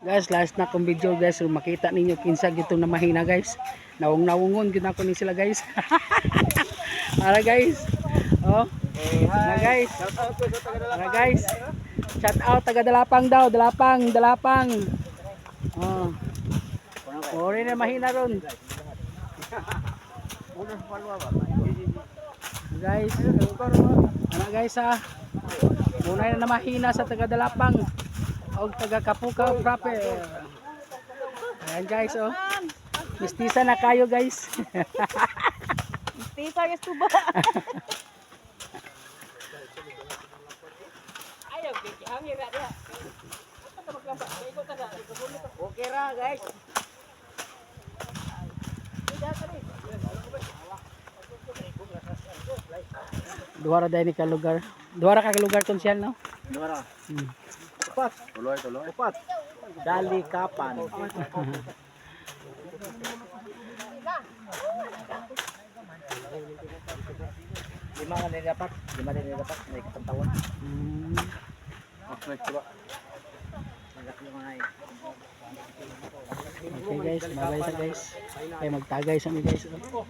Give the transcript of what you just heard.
Guys, last na kong video guys, so makita ninyo kinsa gito na mahina guys. Nawong nawungon gid ako ni sila guys. Ara guys. Oh. Ara guys. Ara guys. Shout out taga Dalapang daw, Dalapang, Dalapang. Oh. Ori na mahina ron. Guys, ano guys ha? Muna na mahina sa taga Dalapang o taga Kapuka proper. Ayan guys oh. Mistisa na kayo guys. Tisa guys tuba. Ayaw, kiki hangin ra diha. Okay ra guys. Duwara dahil ni ka lugar. Duwara ka lugar konsyal no? Dora. Hmm. Upat. Tuloy, tuloy. Upat. Dali kapan. Lima nila dapat. Lima nila dapat. May katantawan. Hmm. Okay, coba. Mga Okay guys, bye bye sa guys. Ay magtagay sa mi guys. oh.